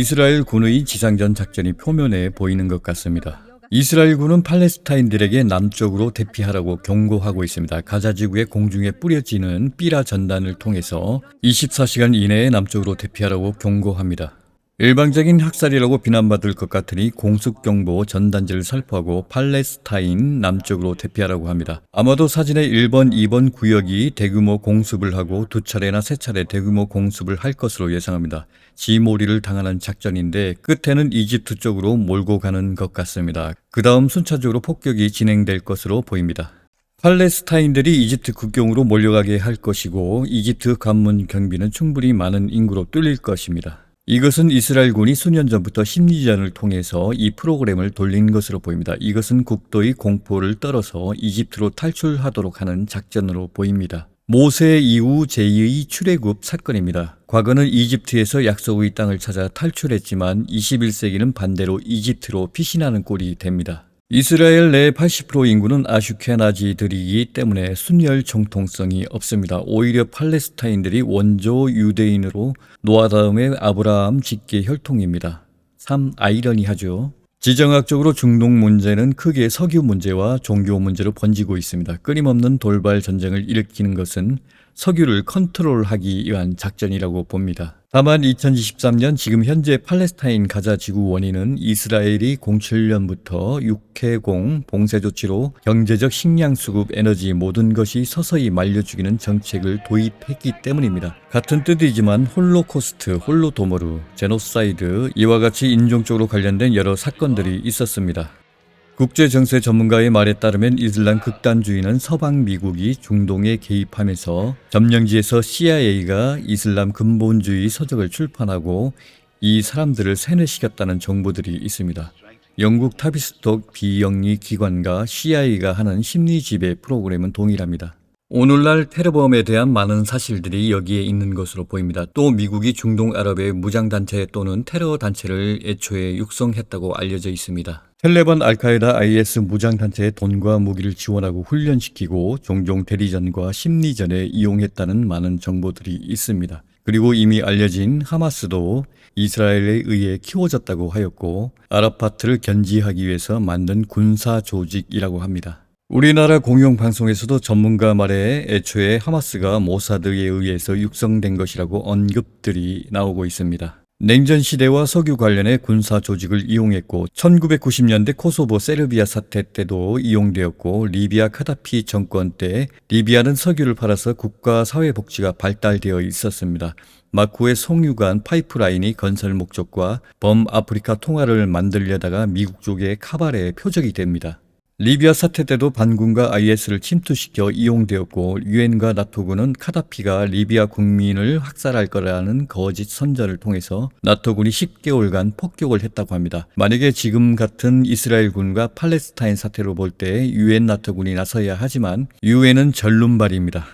이스라엘 군의 지상전 작전이 표면에 보이는 것 같습니다. 이스라엘 군은 팔레스타인들에게 남쪽으로 대피하라고 경고하고 있습니다. 가자 지구의 공중에 뿌려지는 삐라 전단을 통해서 24시간 이내에 남쪽으로 대피하라고 경고합니다. 일방적인 학살이라고 비난받을 것 같으니 공습경보 전단지를 살포하고 팔레스타인 남쪽으로 대피하라고 합니다. 아마도 사진의 1번, 2번 구역이 대규모 공습을 하고 두 차례나 세 차례 대규모 공습을 할 것으로 예상합니다. 지몰이를 당하는 작전인데 끝에는 이집트 쪽으로 몰고 가는 것 같습니다. 그 다음 순차적으로 폭격이 진행될 것으로 보입니다. 팔레스타인들이 이집트 국경으로 몰려가게 할 것이고 이집트 관문 경비는 충분히 많은 인구로 뚫릴 것입니다. 이것은 이스라엘군이 수년 전부터 심리전을 통해서 이 프로그램을 돌린 것으로 보입니다. 이것은 국도의 공포를 떨어서 이집트로 탈출하도록 하는 작전으로 보입니다. 모세 이후 제2의 출애굽 사건입니다. 과거는 이집트에서 약속의 땅을 찾아 탈출했지만 21세기는 반대로 이집트로 피신하는 꼴이 됩니다. 이스라엘 내 80% 인구는 아슈케나지들이기 때문에 순혈 정통성이 없습니다. 오히려 팔레스타인들이 원조 유대인으로 노아 다음에 아브라함 직계 혈통입니다. 참 아이러니하죠. 지정학적으로 중동 문제는 크게 석유 문제와 종교 문제로 번지고 있습니다. 끊임없는 돌발 전쟁을 일으키는 것은 석유를 컨트롤하기 위한 작전이라고 봅니다. 다만 2023년 지금 현재 팔레스타인 가자 지구 원인은 이스라엘이 07년부터 육해공 봉쇄 조치로 경제적 식량 수급 에너지 모든 것이 서서히 말려 죽이는 정책을 도입했기 때문입니다. 같은 뜻이지만 홀로코스트, 홀로도모르, 제노사이드 이와 같이 인종적으로 관련된 여러 사건들이 있었습니다. 국제 정세 전문가의 말에 따르면 이슬람 극단주의는 서방 미국이 중동에 개입하면서 점령지에서 CIA가 이슬람 근본주의 서적을 출판하고 이 사람들을 세뇌시켰다는 정보들이 있습니다. 영국 타비스톡 비영리 기관과 CIA가 하는 심리 지배 프로그램은 동일합니다. 오늘날 테러범에 대한 많은 사실들이 여기에 있는 것으로 보입니다. 또 미국이 중동 아랍의 무장단체 또는 테러 단체를 애초에 육성했다고 알려져 있습니다. 텔레반 알카에다 IS 무장단체의 돈과 무기를 지원하고 훈련시키고 종종 대리전과 심리전에 이용했다는 많은 정보들이 있습니다. 그리고 이미 알려진 하마스도 이스라엘에 의해 키워졌다고 하였고 아랍파트를 견지하기 위해서 만든 군사 조직이라고 합니다. 우리나라 공영방송에서도 전문가 말에 애초에 하마스가 모사드에 의해서 육성된 것이라고 언급들이 나오고 있습니다. 냉전 시대와 석유 관련해 군사 조직을 이용했고 1990년대 코소보 세르비아 사태 때도 이용되었고 리비아 카다피 정권 때 리비아는 석유를 팔아서 국가 사회 복지가 발달되어 있었습니다. 마쿠의 송유관 파이프라인이 건설 목적과 범아프리카 통화를 만들려다가 미국 쪽의 카발의 표적이 됩니다. 리비아 사태 때도 반군과 IS를 침투시켜 이용되었고 유엔과 나토군은 카다피가 리비아 국민을 학살할 거라는 거짓 선전을 통해서 나토군이 10개월간 폭격을 했다고 합니다. 만약에 지금 같은 이스라엘군과 팔레스타인 사태로 볼 때 유엔 나토군이 나서야 하지만 유엔은 전륜발입니다.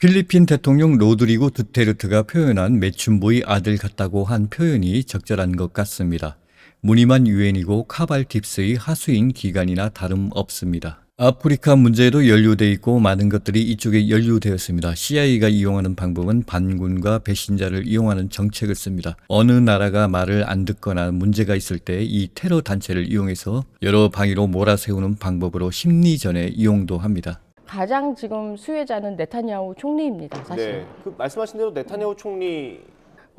필리핀 대통령 로드리고 드테르트가 표현한 매춘부의 아들 같다고 한 표현이 적절한 것 같습니다. 무늬만 유엔이고 카발 팁스의 하수인 기간이나 다름없습니다. 아프리카 문제에도 연루돼 있고 많은 것들이 이쪽에 연루되었습니다. CIA가 이용하는 방법은 반군과 배신자를 이용하는 정책을 씁니다. 어느 나라가 말을 안 듣거나 문제가 있을 때 이 테러 단체를 이용해서 여러 방위로 몰아세우는 방법으로 심리전에 이용도 합니다. 가장 지금 수혜자는 네타냐후 총리입니다. 사실 네, 그 말씀하신 대로 네타냐후 총리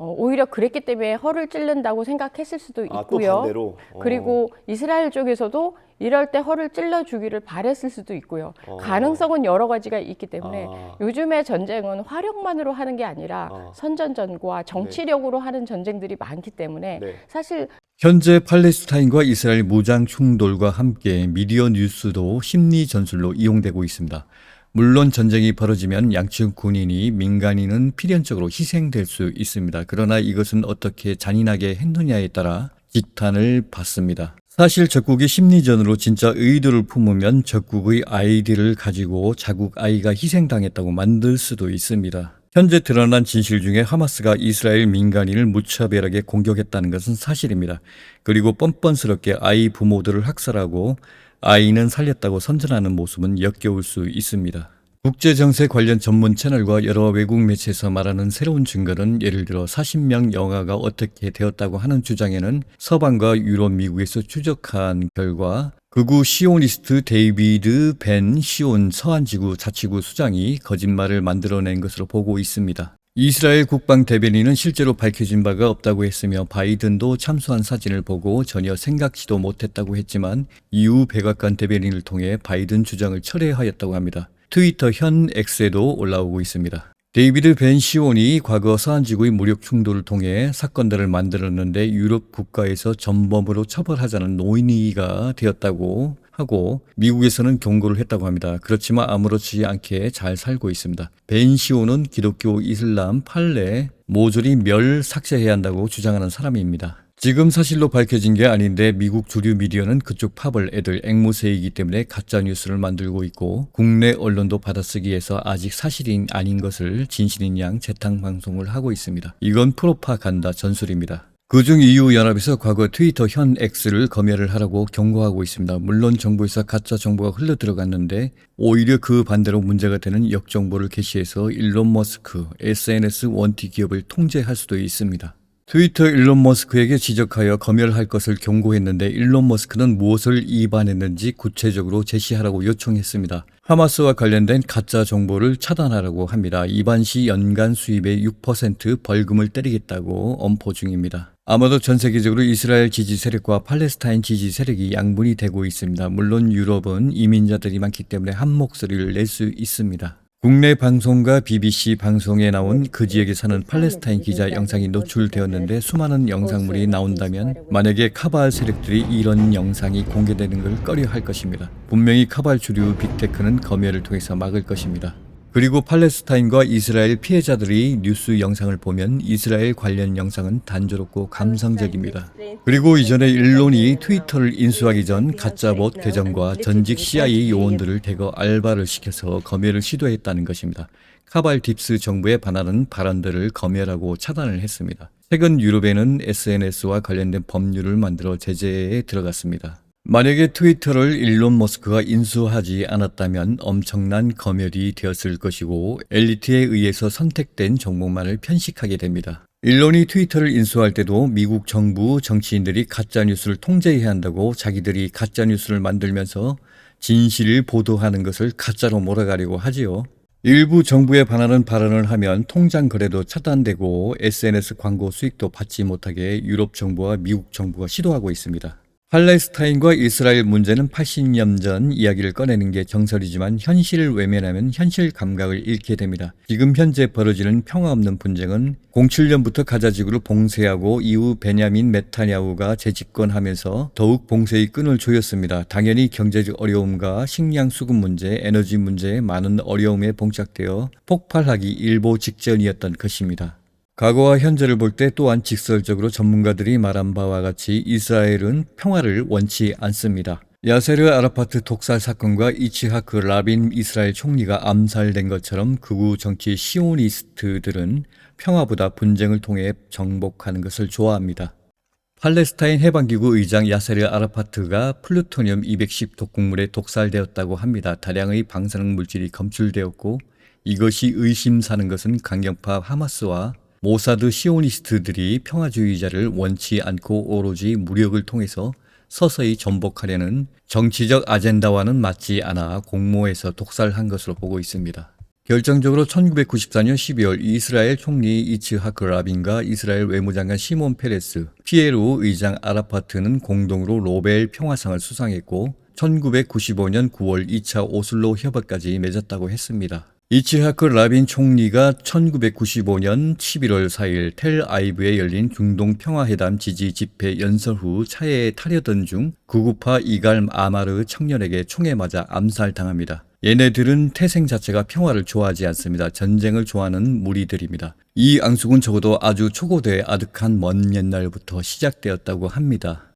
어, 오히려 그랬기 때문에 허를 찔른다고 생각했을 수도 아, 또 있고요. 반대로 어. 그리고 이스라엘 쪽에서도 이럴 때 허를 찔러 주기를 바랬을 수도 있고요. 어. 가능성은 여러 가지가 있기 때문에 아. 요즘의 전쟁은 화력만으로 하는 게 아니라 아. 선전전과 정치력으로 하는 전쟁들이 많기 때문에 네. 사실 현재 팔레스타인과 이스라엘 무장 충돌과 함께 미디어 뉴스도 심리 전술로 이용되고 있습니다. 물론 전쟁이 벌어지면 양측 군인이 민간인은 필연적으로 희생될 수 있습니다. 그러나 이것은 어떻게 잔인하게 했느냐에 따라 지탄을 받습니다. 사실 적국이 심리전으로 진짜 의도를 품으면 적국의 아이디를 가지고 자국 아이가 희생당했다고 만들 수도 있습니다. 현재 드러난 진실 중에 하마스가 이스라엘 민간인을 무차별하게 공격했다는 것은 사실입니다. 그리고 뻔뻔스럽게 아이 부모들을 학살하고 아이는 살렸다고 선전하는 모습은 역겨울 수 있습니다. 국제 정세 관련 전문 채널과 여러 외국 매체에서 말하는 새로운 증거는 예를 들어 40명 영화가 어떻게 되었다고 하는 주장에는 서방과 유럽, 미국에서 추적한 결과 극우 시오니스트 데이비드 벤 시온 서한지구 자치구 수장이 거짓말을 만들어낸 것으로 보고 있습니다. 이스라엘 국방 대변인은 실제로 밝혀진 바가 없다고 했으며 바이든도 참수한 사진을 보고 전혀 생각지도 못했다고 했지만 이후 백악관 대변인을 통해 바이든 주장을 철회하였다고 합니다. 트위터 현 X에도 올라오고 있습니다. 데이비드 벤 시온이 과거 서한지구의 무력 충돌을 통해 사건들을 만들었는데 유럽 국가에서 전범으로 처벌하자는 논의가 되었다고 하고 미국에서는 경고를 했다고 합니다. 그렇지만 아무렇지 않게 잘 살고 있습니다. 벤 시온은 기독교, 이슬람, 판례 모조리 멸 삭제해야 한다고 주장하는 사람입니다. 지금 사실로 밝혀진 게 아닌데 미국 주류 미디어는 그쪽 팝을 애들 앵무새이기 때문에 가짜 뉴스를 만들고 있고 국내 언론도 받아쓰기에서 아직 사실이 아닌 것을 진실인 양 재탕 방송을 하고 있습니다. 이건 프로파간다 전술입니다. 그중 EU 연합에서 과거 트위터 현 X를 검열을 하라고 경고하고 있습니다. 물론 정부에서 가짜 정보가 흘러 들어갔는데 오히려 그 반대로 문제가 되는 역정보를 게시해서 일론 머스크 SNS 원티 기업을 통제할 수도 있습니다. 트위터 일론 머스크에게 지적하여 검열할 것을 경고했는데 일론 머스크는 무엇을 위반했는지 구체적으로 제시하라고 요청했습니다. 하마스와 관련된 가짜 정보를 차단하라고 합니다. 위반 시 연간 수입의 6% 벌금을 때리겠다고 엄포 중입니다. 아마도 전 세계적으로 이스라엘 지지 세력과 팔레스타인 지지 세력이 양분이 되고 있습니다. 물론 유럽은 이민자들이 많기 때문에 한 목소리를 낼 수 있습니다. 국내 방송과 BBC 방송에 나온 그 지역에 사는 팔레스타인 기자 영상이 노출되었는데 수많은 영상물이 나온다면 만약에 카발 세력들이 이런 영상이 공개되는 걸 꺼려 할 것입니다. 분명히 카발 주류 빅테크는 검열을 통해서 막을 것입니다. 그리고 팔레스타인과 이스라엘 피해자들이 뉴스 영상을 보면 이스라엘 관련 영상은 단조롭고 감성적입니다. 그리고 이전에 일론이 트위터를 인수하기 전 가짜 봇 계정과 전직 CIA 요원들을 대거 알바를 시켜서 검열을 시도했다는 것입니다. 카발 딥스 정부에 반하는 발언들을 검열하고 차단을 했습니다. 최근 유럽에는 SNS와 관련된 법률을 만들어 제재에 들어갔습니다. 만약에 트위터를 일론 머스크가 인수하지 않았다면 엄청난 검열이 되었을 것이고 엘리트에 의해서 선택된 정보만을 편식하게 됩니다. 일론이 트위터를 인수할 때도 미국 정부 정치인들이 가짜뉴스를 통제해야 한다고 자기들이 가짜뉴스를 만들면서 진실을 보도하는 것을 가짜로 몰아가려고 하지요. 일부 정부에 반하는 발언을 하면 통장 거래도 차단되고 SNS 광고 수익도 받지 못하게 유럽 정부와 미국 정부가 시도하고 있습니다. 팔레스타인과 이스라엘 문제는 80년 전 이야기를 꺼내는 게 정설이지만 현실을 외면하면 현실 감각을 잃게 됩니다. 지금 현재 벌어지는 평화 없는 분쟁은 07년부터 가자 지구를 봉쇄하고 이후 베냐민 메타냐후가 재집권하면서 더욱 봉쇄의 끈을 조였습니다. 당연히 경제적 어려움과 식량 수급 문제, 에너지 문제에 많은 어려움에 봉착되어 폭발하기 일보 직전이었던 것입니다. 과거와 현재를 볼 때 또한 직설적으로 전문가들이 말한 바와 같이 이스라엘은 평화를 원치 않습니다. 야세르 아라파트 독살 사건과 이치하크 라빈 이스라엘 총리가 암살된 것처럼 극우 정치 시오니스트들은 평화보다 분쟁을 통해 정복하는 것을 좋아합니다. 팔레스타인 해방기구 의장 야세르 아라파트가 플루토늄 210 독극물에 독살되었다고 합니다. 다량의 방사능 물질이 검출되었고 이것이 의심사는 것은 강경파 하마스와 모사드 시오니스트들이 평화주의자를 원치 않고 오로지 무력을 통해서 서서히 전복하려는 정치적 아젠다와는 맞지 않아 공모해서 독살한 것으로 보고 있습니다. 결정적으로 1994년 12월 이스라엘 총리 이츠하크 라빈과 이스라엘 외무장관 시몬 페레스, 피에루 의장 아라파트는 공동으로 로벨 평화상을 수상했고 1995년 9월 2차 오슬로 협약까지 맺었다고 했습니다. 이치하크 라빈 총리가 1995년 11월 4일 텔 아이브에 열린 중동 평화회담 지지 집회 연설 후 차에 타려던 중 구구파 이갈 아마르 청년에게 총에 맞아 암살당합니다. 얘네들은 태생 자체가 평화를 좋아하지 않습니다. 전쟁을 좋아하는 무리들입니다. 이 앙숙은 적어도 아주 초고대 아득한 먼 옛날부터 시작되었다고 합니다.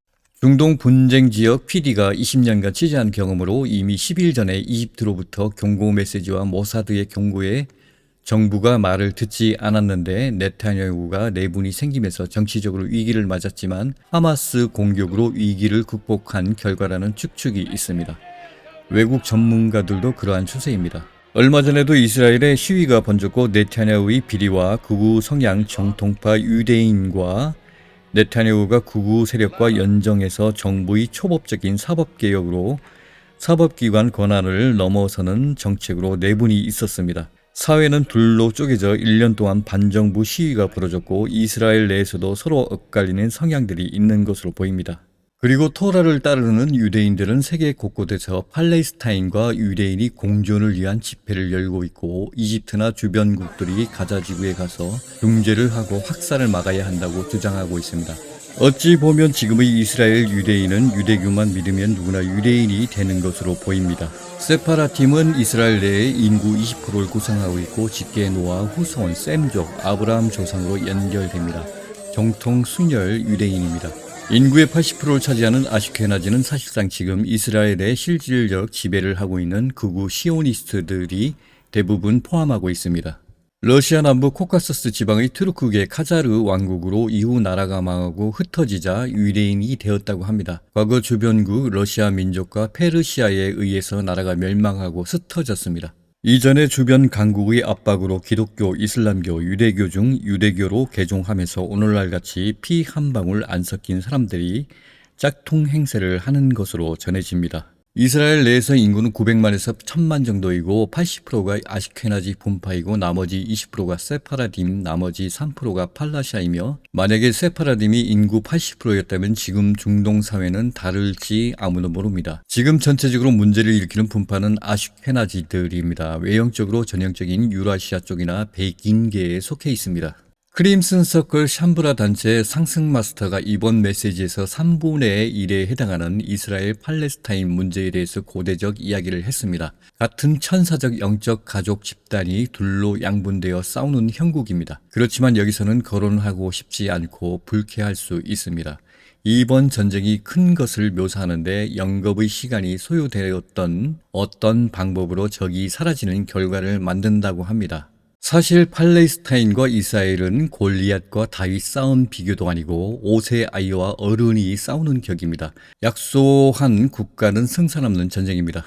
중동 분쟁 지역 PD가 20년간 취재한 경험으로 이미 10일 전에 이집트로부터 경고 메시지와 모사드의 경고에 정부가 말을 듣지 않았는데 네타냐후가 내분이 생기면서 정치적으로 위기를 맞았지만 하마스 공격으로 위기를 극복한 결과라는 추측이 있습니다. 외국 전문가들도 그러한 추세입니다. 얼마 전에도 이스라엘에 시위가 번졌고 네타냐후의 비리와 극우 성향 정통파 유대인과 네타냐후가 극우 세력과 연정해서 정부의 초법적인 사법개혁으로 사법기관 권한을 넘어서는 정책으로 내분이 있었습니다. 사회는 둘로 쪼개져 1년 동안 반정부 시위가 벌어졌고 이스라엘 내에서도 서로 엇갈리는 성향들이 있는 것으로 보입니다. 그리고 토라를 따르는 유대인들은 세계 곳곳에서 팔레스타인과 유대인이 공존을 위한 집회를 열고 있고 이집트나 주변국들이 가자 지구에 가서 중재를 하고 확산을 막아야 한다고 주장하고 있습니다. 어찌 보면 지금의 이스라엘 유대인은 유대교만 믿으면 누구나 유대인이 되는 것으로 보입니다. 세파라팀은 이스라엘 내에 인구 20%를 구성하고 있고 직계 노아, 후손, 셈족, 아브라함 조상으로 연결됩니다. 정통 순혈 유대인입니다. 인구의 80%를 차지하는 아슈케나지는 사실상 지금 이스라엘의 실질적 지배를 하고 있는 극우 시오니스트들이 대부분 포함하고 있습니다. 러시아 남부 코카서스 지방의 트루크계 카자르 왕국으로 이후 나라가 망하고 흩어지자 유대인이 되었다고 합니다. 과거 주변국 러시아 민족과 페르시아에 의해서 나라가 멸망하고 흩어졌습니다. 이전에 주변 강국의 압박으로 기독교, 이슬람교, 유대교 중 유대교로 개종하면서 오늘날 같이 피 한 방울 안 섞인 사람들이 짝퉁 행세를 하는 것으로 전해집니다. 이스라엘 내에서 인구는 900만에서 1000만 정도이고 80%가 아시케나지 분파이고 나머지 20%가 세파라딤, 나머지 3%가 팔라샤이며 만약에 세파라딤이 인구 80%였다면 지금 중동 사회는 다를지 아무도 모릅니다. 지금 전체적으로 문제를 일으키는 분파는 아시케나지들입니다. 외형적으로 전형적인 유라시아 쪽이나 백인계에 속해 있습니다. 크림슨 서클 샴브라 단체 상승 마스터가 이번 메시지에서 3분의 1에 해당하는 이스라엘 팔레스타인 문제에 대해서 고대적 이야기를 했습니다. 같은 천사적 영적 가족 집단이 둘로 양분되어 싸우는 형국입니다. 그렇지만 여기서는 거론하고 싶지 않고 불쾌할 수 있습니다. 이번 전쟁이 큰 것을 묘사하는데 영겁의 시간이 소요되었던 어떤 방법으로 적이 사라지는 결과를 만든다고 합니다. 사실 팔레스타인과 이스라엘은 골리앗과 다윗 싸움 비교도 아니고 오세 아이와 어른이 싸우는 격입니다. 약소한 국가는 승산 없는 전쟁입니다.